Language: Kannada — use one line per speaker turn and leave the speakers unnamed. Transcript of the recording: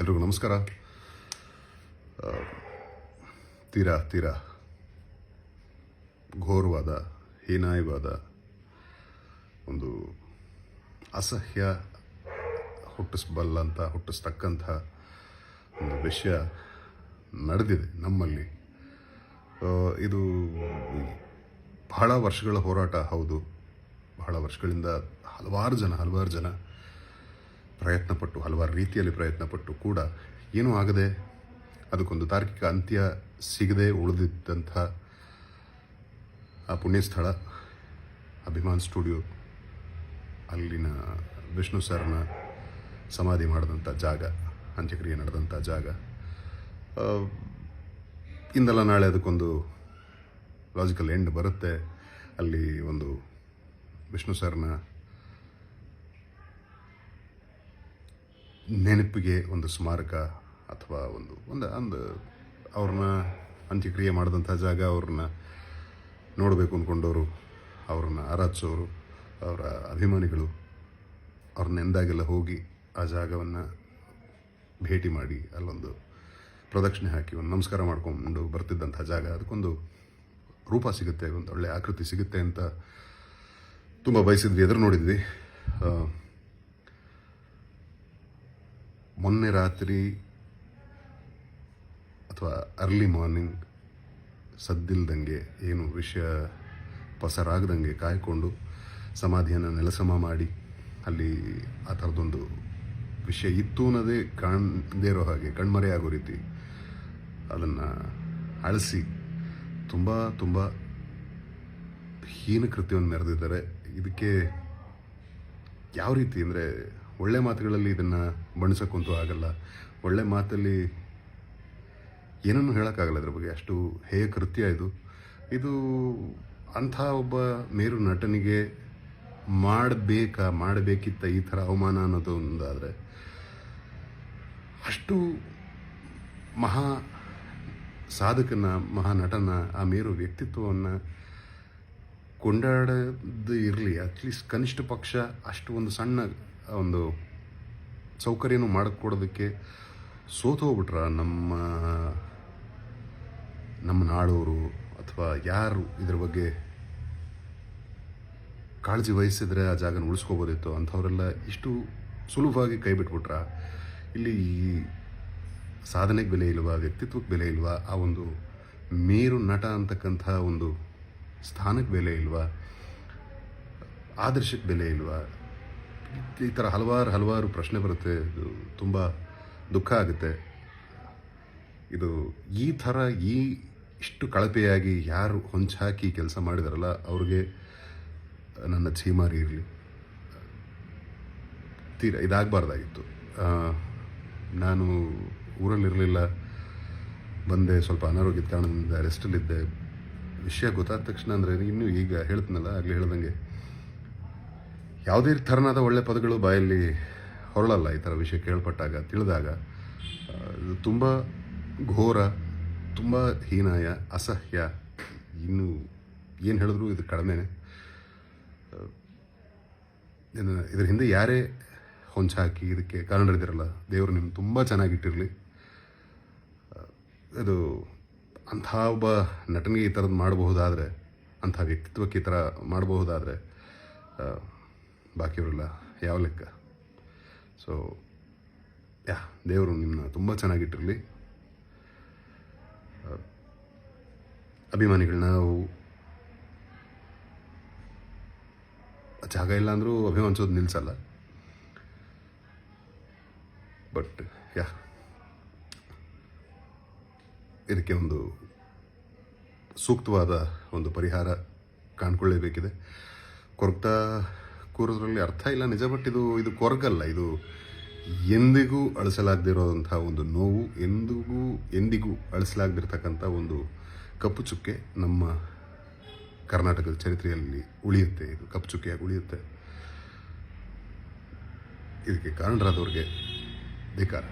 ಎಲ್ರಿಗೂ ನಮಸ್ಕಾರ. ತೀರಾ ತೀರಾ ಘೋರವಾದ, ಹೀನಾಯವಾದ ಒಂದು ಅಸಹ್ಯ ಹುಟ್ಟಿಸಬಲ್ಲಂಥ ಹುಟ್ಟಿಸ್ತಕ್ಕಂಥ ಒಂದು ವಿಷಯ ನಡೆದಿದೆ ನಮ್ಮಲ್ಲಿ. ಇದು ಬಹಳ ವರ್ಷಗಳ ಹೋರಾಟ, ಹೌದು. ಬಹಳ ವರ್ಷಗಳಿಂದ ಹಲವಾರು ಜನ ಹಲವಾರು ಜನ ಪ್ರಯತ್ನಪಟ್ಟು, ಹಲವಾರು ರೀತಿಯಲ್ಲಿ ಪ್ರಯತ್ನಪಟ್ಟು ಕೂಡ ಏನೂ ಆಗದೆ ಅದಕ್ಕೊಂದು ತಾರ್ಕಿಕ ಅಂತ್ಯ ಸಿಗದೆ ಉಳಿದಿದ್ದಂಥ ಆ ಪುಣ್ಯಸ್ಥಳ, ಅಭಿಮಾನ್ ಸ್ಟುಡಿಯೋ, ಅಲ್ಲಿನ ವಿಷ್ಣು ಸರ್ನ ಸಮಾಧಿ ಮಾಡಿದಂಥ ಜಾಗ, ಅಂತ್ಯಕ್ರಿಯೆ ನಡೆದಂಥ ಜಾಗ. ಇಂದಲ್ಲ ನಾಳೆ ಅದಕ್ಕೊಂದು ಲಾಜಿಕಲ್ ಎಂಡ್ ಬರುತ್ತೆ. ಅಲ್ಲಿ ಒಂದು ವಿಷ್ಣು ಸರ್ನ ನೆನಪಿಗೆ ಒಂದು ಸ್ಮಾರಕ ಅಥವಾ ಒಂದು ಒಂದು ಒಂದು ಅವ್ರನ್ನ ಅಂತ್ಯಕ್ರಿಯೆ ಮಾಡಿದಂಥ ಜಾಗ ಅವ್ರನ್ನ ನೋಡಬೇಕು ಅಂದ್ಕೊಂಡವರು ಅವ್ರನ್ನ ಆರಾಧಿಸೋರು, ಅವರ ಅಭಿಮಾನಿಗಳು, ಅವ್ರನ್ನ ಎಂದಾಗೆಲ್ಲ ಹೋಗಿ ಆ ಜಾಗವನ್ನು ಭೇಟಿ ಮಾಡಿ ಅಲ್ಲೊಂದು ಪ್ರದಕ್ಷಿಣೆ ಹಾಕಿ ಒಂದು ನಮಸ್ಕಾರ ಮಾಡ್ಕೊಂಡು ಬರ್ತಿದ್ದಂಥ ಜಾಗ. ಅದಕ್ಕೊಂದು ರೂಪ ಸಿಗುತ್ತೆ, ಒಂದು ಒಳ್ಳೆಯ ಆಕೃತಿ ಸಿಗುತ್ತೆ ಅಂತ ತುಂಬ ಬಯಸಿದ್ವಿ, ಎದುರು ನೋಡಿದ್ವಿ ಆ, ಮೊನ್ನೆ ರಾತ್ರಿ ಅಥವಾ ಅರ್ಲಿ ಮಾರ್ನಿಂಗ್ ಸದ್ದಿಲ್ದಂಗೆ ಏನು ವಿಷಯ ಪಸರಾಗದಂಗೆ ಕಾಯ್ಕೊಂಡು ಸಮಾಧಿಯನ್ನು ನೆಲಸಮ ಮಾಡಿ ಅಲ್ಲಿ ಆ ಥರದೊಂದು ವಿಷಯ ಇತ್ತು ಅನ್ನೋದೇ ಕಾಣದೇ ಇರೋ ಹಾಗೆ ಕಣ್ಮರೆಯಾಗೋ ರೀತಿ ಅದನ್ನು ಅಳಿಸಿ ತುಂಬ ತುಂಬ ಹೀನ ಕೃತ್ಯವನ್ನು ಮೆರೆದಿದ್ದಾರೆ. ಇದಕ್ಕೆ ಯಾವ ರೀತಿ ಅಂದರೆ ಒಳ್ಳೆ ಮಾತುಗಳಲ್ಲಿ ಇದನ್ನು ಬಣ್ಸಕ್ಕಂತೂ ಆಗಲ್ಲ. ಒಳ್ಳೆ ಮಾತಲ್ಲಿ ಏನನ್ನು ಹೇಳೋಕ್ಕಾಗಲ್ಲ ಅದ್ರ ಬಗ್ಗೆ. ಅಷ್ಟು ಹೇಯ ಕೃತ್ಯ ಇದು. ಇದು ಅಂಥ ಒಬ್ಬ ಮೇರು ನಟನಿಗೆ ಮಾಡಬೇಕಾ, ಮಾಡಬೇಕಿತ್ತ ಈ ಥರ ಅವಮಾನ ಅನ್ನೋದು ಒಂದಾದರೆ ಅಷ್ಟು ಮಹಾ ಸಾಧಕನ, ಮಹಾ ನಟನ, ಆ ಮೇರು ವ್ಯಕ್ತಿತ್ವವನ್ನು ಕೊಂಡಾಡದು ಇರಲಿ ಅಟ್ಲೀಸ್ಟ್ ಕನಿಷ್ಠ ಪಕ್ಷ ಅಷ್ಟು ಒಂದು ಸಣ್ಣ ಒಂದು ಸೌಕರ್ಯನೂ ಮಾಡಿಕೊಡೋದಕ್ಕೆ ಸೋತು ಹೋಗ್ಬಿಟ್ರ ನಮ್ಮ ನಮ್ಮ ನಾಡೋರು ಅಥವಾ ಯಾರು ಇದ್ರ ಬಗ್ಗೆ ಕಾಳಜಿ ವಹಿಸಿದ್ರೆ ಆ ಜಾಗನ ಉಳಿಸ್ಕೋಬೋದಿತ್ತು ಅಂಥವರೆಲ್ಲ ಇಷ್ಟು ಸುಲಭವಾಗಿ ಕೈ ಬಿಟ್ಬಿಟ್ರ. ಇಲ್ಲಿ ಈ ಸಾಧನೆಗೆ ಬೆಲೆ ಇಲ್ವಾ, ವ್ಯಕ್ತಿತ್ವಕ್ಕೆ ಬೆಲೆ ಇಲ್ವಾ, ಆ ಒಂದು ಮೇರು ನಟ ಅಂತಕ್ಕಂಥ ಒಂದು ಸ್ಥಾನಕ್ಕೆ ಬೆಲೆ ಇಲ್ವಾ, ಆದರ್ಶಕ್ಕೆ ಬೆಲೆ ಇಲ್ವಾ ಈ ಥರ ಹಲವಾರು ಹಲವಾರು ಪ್ರಶ್ನೆ ಬರುತ್ತೆ. ಇದು ತುಂಬ ದುಃಖ ಆಗುತ್ತೆ. ಇದು ಈ ಥರ ಈ ಇಷ್ಟು ಕಳಪೆಯಾಗಿ ಯಾರು ಹೊಂಚಾಕಿ ಕೆಲಸ ಮಾಡಿದಾರಲ್ಲ, ಅವ್ರಿಗೆ ನನ್ನ ಛೀಮಾರಿ ಇರಲಿ. ತೀರ ಇದಾಗಬಾರ್ದಾಗಿತ್ತು. ನಾನು ಊರಲ್ಲಿರಲಿಲ್ಲ ಬಂದೆ, ಸ್ವಲ್ಪ ಅನಾರೋಗ್ಯದ ಕಾರಣದಿಂದ ರೆಸ್ಟಲ್ಲಿದ್ದೆ ವಿಷಯ ಗೊತ್ತಾದ ತಕ್ಷಣ ಅಂದರೆ ಇನ್ನೂ ಈಗ ಹೇಳ್ತೀನಲ್ಲ, ಆಗಲೇ ಹೇಳ್ದಂಗೆ. ಯಾವುದೇ ಥರನಾದ ಒಳ್ಳೆ ಪದಗಳು ಬಾಯಲ್ಲಿ ಹೊರಳಲ್ಲ. ಈ ಥರ ವಿಷಯ ಕೇಳ್ಪಟ್ಟಾಗ, ತಿಳಿದಾಗ ಇದು ತುಂಬ ಘೋರ, ತುಂಬ ಹೀನಾಯ, ಅಸಹ್ಯ, ಇನ್ನು ಏನು ಹೇಳಿದ್ರು ಇದು ಕಡಿಮೆನೆ. ಇದರ ಹಿಂದೆ ಯಾರೇ ಹೊಂಚಾಕಿ ಇದಕ್ಕೆ ಕಾರಣರಿದಿರಲ್ಲ ದೇವರು ನಿಮ್ಮ ತುಂಬ ಚೆನ್ನಾಗಿಟ್ಟಿರಲಿ. ಇದು ಅಂಥ ಒಬ್ಬ ನಟನಿಗೆ ಈ ಥರದ್ದು ಮಾಡಬಹುದಾದರೆ, ಅಂಥ ವ್ಯಕ್ತಿತ್ವಕ್ಕೆ ಈ ಥರ ಮಾಡಬಹುದಾದರೆ ಬಾಕಿಯವರೆಲ್ಲ ಯಾವ ಲೆಕ್ಕ? ಸೊ ಯಾ, ದೇವರು ನಿಮ್ಮನ್ನ ತುಂಬ ಚೆನ್ನಾಗಿಟ್ಟಿರಲಿ. ಅಭಿಮಾನಿಗಳನ್ನ ನಾವು ಜಾಗ ಇಲ್ಲ ಅಂದರೂ ಅಭಿಮಾನಿಸೋದು ನಿಲ್ಲಿಸಲ್ಲ ಬಟ್ ಯಾ, ಇದಕ್ಕೆ ಒಂದು ಸೂಕ್ತವಾದ ಒಂದು ಪರಿಹಾರ ಕಾಣ್ಕೊಳ್ಳೇಬೇಕಿದೆ. ಕೊರಗ್ತಾ ಕೂರೋದ್ರಲ್ಲಿ ಅರ್ಥ ಇಲ್ಲ. ನಿಜ ಬಟ್ ಇದು ಇದು ಕೊರಗಲ್ಲ. ಇದು ಎಂದಿಗೂ ಅಳಿಸಲಾಗದಿರೋಂಥ ಒಂದು ನೋವು, ಎಂದಿಗೂ ಎಂದಿಗೂ ಅಳಿಸಲಾಗದಿರ್ತಕ್ಕಂಥ ಒಂದು ಕಪ್ಪು ಚುಕ್ಕೆ ನಮ್ಮ ಕರ್ನಾಟಕದ ಚರಿತ್ರೆಯಲ್ಲಿ ಉಳಿಯುತ್ತೆ. ಇದು ಕಪ್ಪು ಚುಕ್ಕೆಯಾಗಿ ಉಳಿಯುತ್ತೆ. ಇದಕ್ಕೆ ಕಾರಣರಾದವ್ರಿಗೆ ಧಿಕಾರ